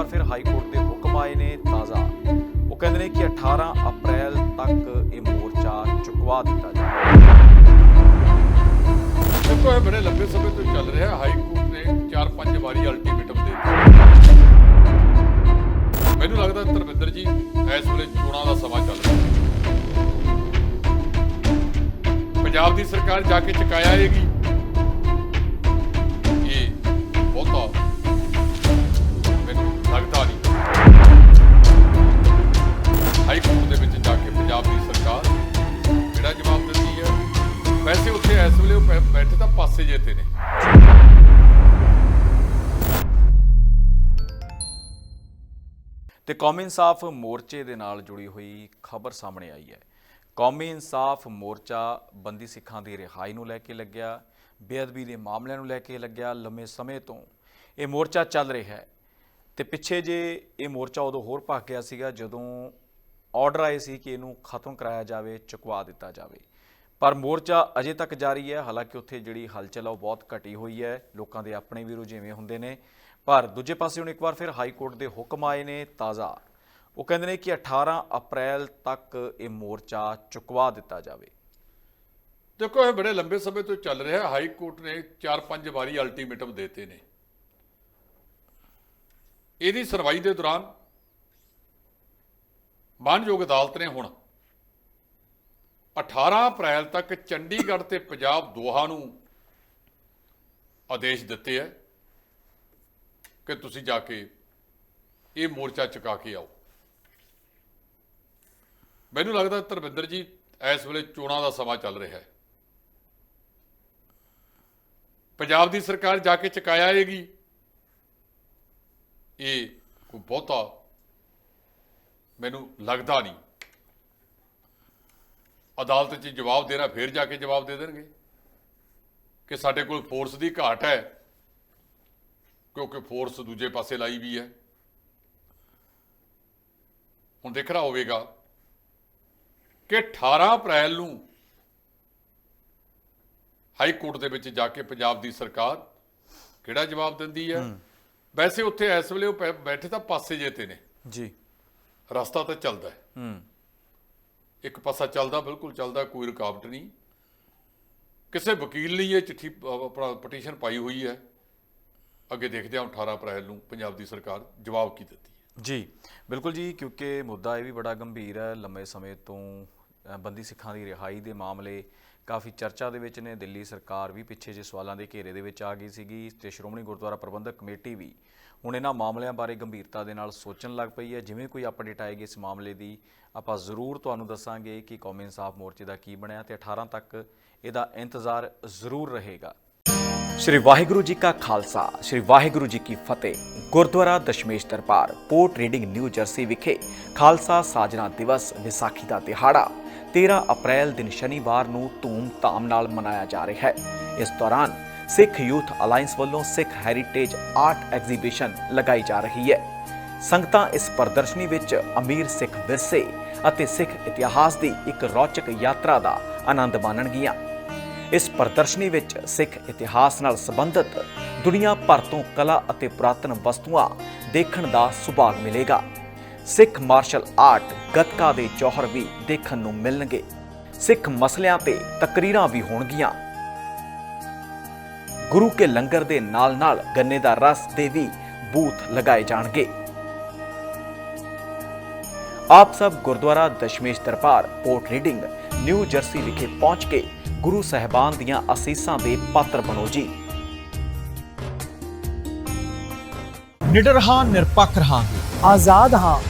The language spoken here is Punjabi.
ਵਾਰ ਫਿਰ ਹਾਈ ਕੋਰਟ ਦੇ ਹੁਕਮ ਆਏ ਨੇ ਤਾਜ਼ਾ। ਉਹ ਕਹਿੰਦੇ ਨੇ ਕਿ 18 ਅਪ੍ਰੈਲ ਤੱਕ ਇਹ ਮੋਰਚਾ ਚੁਕਵਾ ਦਿੱਤਾ ਜਾਵੇ। ਦੇਖੋ, ਇਹ ਬੜੇ ਲੰਬੇ ਸਮੇਂ ਤੋਂ ਚੱਲ ਰਿਹਾ ਹਾਈ ਕੋਰਟ ਨੇ 4-5 ਵਾਰੀ ਅਲਟੀਮੇਟਮ ਦੇ ਦਿੱਤੇ। ਮੈਨੂੰ ਲੱਗਦਾ ਧਰਮਿੰਦਰ ਜੀ, ਇਸ ਵੇਲੇ ਚੋਣਾਂ ਦਾ ਸਮਾਂ ਚੱਲ ਰਿਹਾ। ਪੰਜਾਬ ਦੀ ਸਰਕਾਰ ਜਾ ਕੇ ਚੁਕਾਇਆ ਆਏਗੀ ਤੇ ਕੌਮੀ ਇਨਸਾਫ ਮੋਰਚੇ ਦੇ ਨਾਲ ਜੁੜੀ ਹੋਈ ਖਬਰ ਸਾਹਮਣੇ ਆਈ ਹੈ। ਕੌਮੀ ਇਨਸਾਫ ਮੋਰਚਾ ਬੰਦੀ ਸਿੱਖਾਂ ਦੀ ਰਿਹਾਈ ਨੂੰ ਲੈ ਕੇ ਲੱਗਿਆ, ਬੇਅਦਬੀ ਦੇ ਮਾਮਲਿਆਂ ਨੂੰ ਲੈ ਕੇ ਲੱਗਿਆ ਲੰਮੇ ਸਮੇਂ ਤੋਂ। ਇਹ ਮੋਰਚਾ ਚੱਲ ਰਿਹਾ ਹੈ ਤੇ ਪਿੱਛੇ ਜੇ ਇਹ ਮੋਰਚਾ ਉਦੋਂ ਹੋਰ ਭੱਗ ਗਿਆ ਸੀਗਾ ਜਦੋਂ ਆਰਡਰ ਆਏ ਸੀ ਕਿ ਇਹਨੂੰ ਖਤਮ ਕਰਾਇਆ ਜਾਵੇ, ਚੁਕਵਾ ਦਿੱਤਾ ਜਾਵੇ। ਪਰ ਮੋਰਚਾ ਅਜੇ ਤੱਕ ਜਾਰੀ ਹੈ, ਹਾਲਾਂਕਿ ਉੱਥੇ ਜਿਹੜੀ ਹਲਚਲ ਆ ਉਹ ਬਹੁਤ ਘਟੀ ਹੋਈ ਹੈ। ਲੋਕਾਂ ਦੇ ਆਪਣੇ ਵੀ ਰੁਝੇਵੇਂ ਹੁੰਦੇ ਨੇ। ਪਰ ਦੂਜੇ ਪਾਸੇ ਹੁਣ ਇੱਕ ਵਾਰ ਫਿਰ ਹਾਈ ਕੋਰਟ ਦੇ ਹੁਕਮ ਆਏ ਨੇ ਤਾਜ਼ਾ। ਉਹ ਕਹਿੰਦੇ ਨੇ ਕਿ 18 ਅਪ੍ਰੈਲ ਤੱਕ ਇਹ ਮੋਰਚਾ ਚੁਕਵਾ ਦਿੱਤਾ ਜਾਵੇ। ਦੇਖੋ, ਇਹ ਬੜੇ ਲੰਬੇ ਸਮੇਂ ਤੋਂ ਚੱਲ ਰਿਹਾ। ਹਾਈ ਕੋਰਟ ਨੇ 4-5 ਵਾਰੀ ਅਲਟੀਮੇਟਮ ਦਿੱਤੇ ਨੇ। ਇਹਦੀ ਸੁਣਵਾਈ ਦੇ ਦੌਰਾਨ ਮਾਨਯੋਗ ਅਦਾਲਤ ਨੇ ਹੁਣ 18 ਅਪ੍ਰੈਲ ਤੱਕ ਚੰਡੀਗੜ੍ਹ ਤੇ ਪੰਜਾਬ ਦੋਹਾਂ ਨੂੰ ਆਦੇਸ਼ ਦਿੱਤੇ ਹੈ ਕਿ ਤੁਸੀਂ ਜਾ ਕੇ ਇਹ ਮੋਰਚਾ ਚੁਕਾ ਕੇ ਆਓ। ਮੈਨੂੰ ਲੱਗਦਾ ਧਰਮਿੰਦਰ ਜੀ, ਇਸ ਵੇਲੇ ਚੋਣਾਂ ਦਾ ਸਮਾਂ ਚੱਲ ਰਿਹਾ ਹੈ। ਪੰਜਾਬ ਦੀ ਸਰਕਾਰ ਜਾ ਕੇ ਚੁਕਾਇਆ ਆਏਗੀ ਇਹ ਕੋਈ ਬਹੁਤਾ ਮੈਨੂੰ ਲੱਗਦਾ ਨਹੀਂ। ਅਦਾਲਤ 'ਚ ਜਵਾਬ ਦੇਣਾ ਫੇਰ ਜਾ ਕੇ ਜਵਾਬ ਦੇ ਦੇਣਗੇ ਕਿ ਸਾਡੇ ਕੋਲ ਫੋਰਸ ਦੀ ਘਾਟ ਹੈ ਕਿਉਂਕਿ ਫੋਰਸ ਦੂਜੇ ਪਾਸੇ ਲਾਈ ਵੀ ਹੈ। ਹੁਣ ਦੇਖਣਾ ਹੋਵੇਗਾ ਕਿ 18 ਅਪ੍ਰੈਲ ਨੂੰ ਹਾਈ ਕੋਰਟ ਦੇ ਵਿੱਚ ਜਾ ਕੇ ਪੰਜਾਬ ਦੀ ਸਰਕਾਰ ਕਿਹੜਾ ਜਵਾਬ ਦਿੰਦੀ ਹੈ? ਵੈਸੇ ਉੱਥੇ ਇਸ ਵੇਲੇ ਉਹ ਬੈਠੇ ਤਾਂ ਪਾਸੇ ਜੇ ਤੇ ਨੇ। ਜੀ। ਰਸਤਾ ਤਾਂ ਚੱਲਦਾ ਹੈ। ਹੂੰ। ਇੱਕ ਪਾਸਾ ਚੱਲਦਾ, ਬਿਲਕੁਲ ਚੱਲਦਾ, ਕੋਈ ਰੁਕਾਵਟ ਨਹੀਂ। ਕਿਸੇ ਵਕੀਲ ਲਈ ਇਹ ਚਿੱਠੀ ਪਟੀਸ਼ਨ ਪਾਈ ਹੋਈ ਹੈ। ਅੱਗੇ ਦੇਖਦੇ ਹਾਂ 18 ਅਪ੍ਰੈਲ ਨੂੰ ਪੰਜਾਬ ਦੀ ਸਰਕਾਰ ਜਵਾਬ ਕੀ ਦਿੰਦੀ ਹੈ। ਜੀ, ਬਿਲਕੁਲ ਜੀ, ਕਿਉਂਕਿ ਮੁੱਦਾ ਇਹ ਵੀ ਬੜਾ ਗੰਭੀਰ ਹੈ। ਲੰਮੇ ਸਮੇਂ ਤੋਂ ਬੰਦੀ ਸਿੱਖਾਂ ਦੀ ਰਿਹਾਈ ਦੇ ਮਾਮਲੇ ਕਾਫੀ ਚਰਚਾ ਦੇ ਵਿੱਚ ਨੇ। ਦਿੱਲੀ ਸਰਕਾਰ ਵੀ ਪਿੱਛੇ ਜੇ ਸਵਾਲਾਂ ਦੇ ਘੇਰੇ ਦੇ ਵਿੱਚ ਆ ਗਈ ਸੀਗੀ ਤੇ ਸ਼੍ਰੋਮਣੀ ਗੁਰਦੁਆਰਾ ਪ੍ਰਬੰਧਕ ਕਮੇਟੀ ਵੀ ਹੁਣ ਇਹਨਾਂ ਮਾਮਲਿਆਂ ਬਾਰੇ ਗੰਭੀਰਤਾ ਦੇ ਨਾਲ ਸੋਚਣ ਲੱਗ ਪਈ ਹੈ। ਜਿਵੇਂ ਕੋਈ ਅਪਡੇਟ ਆਏਗੀ ਇਸ ਮਾਮਲੇ ਦੀ, ਆਪਾਂ ਜ਼ਰੂਰ ਤੁਹਾਨੂੰ ਦੱਸਾਂਗੇ ਕਿ ਕੌਮੀ ਇਨਸਾਫ ਮੋਰਚੇ ਦਾ ਕੀ ਬਣਿਆ ਤੇ 18 ਤੱਕ ਇਹਦਾ ਇੰਤਜ਼ਾਰ ਜ਼ਰੂਰ ਰਹੇਗਾ। ਸ਼੍ਰੀ ਵਾਹਿਗੁਰੂ ਜੀ ਕਾ ਖਾਲਸਾ, ਸ਼੍ਰੀ ਵਾਹਿਗੁਰੂ ਜੀ ਕੀ ਫਤਿਹ। Gurdwara Dashmesh Darbar, Port Reading New Jersey ਵਿਖੇ ਖਾਲਸਾ ਸਾਜਨਾ ਦਿਵਸ ਵਿਸਾਖੀ ਦਾ ਦਿਹਾੜਾ। 13 ਅਪ੍ਰੈਲ ਦਿਨ ਸ਼ਨੀਵਾਰ ਨੂੰ ਧੂਮ-ਧਾਮ ਨਾਲ ਮਨਾਇਆ ਜਾ ਰਿਹਾ ਹੈ। ਇਸ ਦੌਰਾਨ ਸਿੱਖ ਯੂਥ ਅਲਾਈਅੰਸ ਵੱਲੋਂ ਸਿੱਖ ਹੈਰੀਟੇਜ ਆਰਟ ਐਗਜ਼ੀਬਿਸ਼ਨ ਲਗਾਈ ਜਾ ਰਹੀ ਹੈ। ਸੰਗਤਾਂ ਇਸ ਪ੍ਰਦਰਸ਼ਨੀ ਵਿੱਚ ਅਮੀਰ ਸਿੱਖ ਵਿਰਸੇ ਅਤੇ ਸਿੱਖ ਇਤਿਹਾਸ ਦੀ ਇੱਕ ਰੌਚਕ ਯਾਤਰਾ ਦਾ ਆਨੰਦ ਮਾਣਨਗੀਆਂ। ਇਸ ਪ੍ਰਦਰਸ਼ਨੀ ਵਿੱਚ ਸਿੱਖ ਇਤਿਹਾਸ ਨਾਲ ਸੰਬੰਧਿਤ ਦੁਨੀਆ ਭਰ ਤੋਂ ਕਲਾ ਅਤੇ ਪੁਰਾਤਨ ਵਸਤੂਆਂ ਦੇਖਣ ਦਾ ਸੁਭਾਗ ਮਿਲੇਗਾ। ਸਿੱਖ ਮਾਰਸ਼ਲ ਆਰਟ ਗੱਤਕਾ ਦੇ ਜੌਹਰ ਵੀ ਦੇਖਣ ਨੂੰ ਮਿਲਣਗੇ। ਸਿੱਖ ਮਸਲਿਆਂ ਤੇ ਤਕਰੀਰਾਂ ਵੀ ਹੋਣਗੀਆਂ। ਗੁਰੂ ਕੇ ਲੰਗਰ ਦੇ ਨਾਲ-ਨਾਲ ਗੰਨੇ ਦਾ ਰਸ ਦੇ ਵੀ ਬੂਥ ਲਗਾਏ ਜਾਣਗੇ। ਆਪ ਸਭ Gurdwara Dashmesh Darbar Port Reading New Jersey ਵਿਖੇ ਪਹੁੰਚ ਕੇ ਗੁਰੂ ਸਾਹਿਬਾਨ ਦੀਆਂ ਅਸੀਸਾਂ ਦੇ ਪਾਤਰ ਬਣੋ ਜੀ। ਨਿਡਰ ਹਾਂ ਨਿਰਪੱਖ ਰਹਾਂਗੇ। ਆਜ਼ਾਦ ਹਾਂ।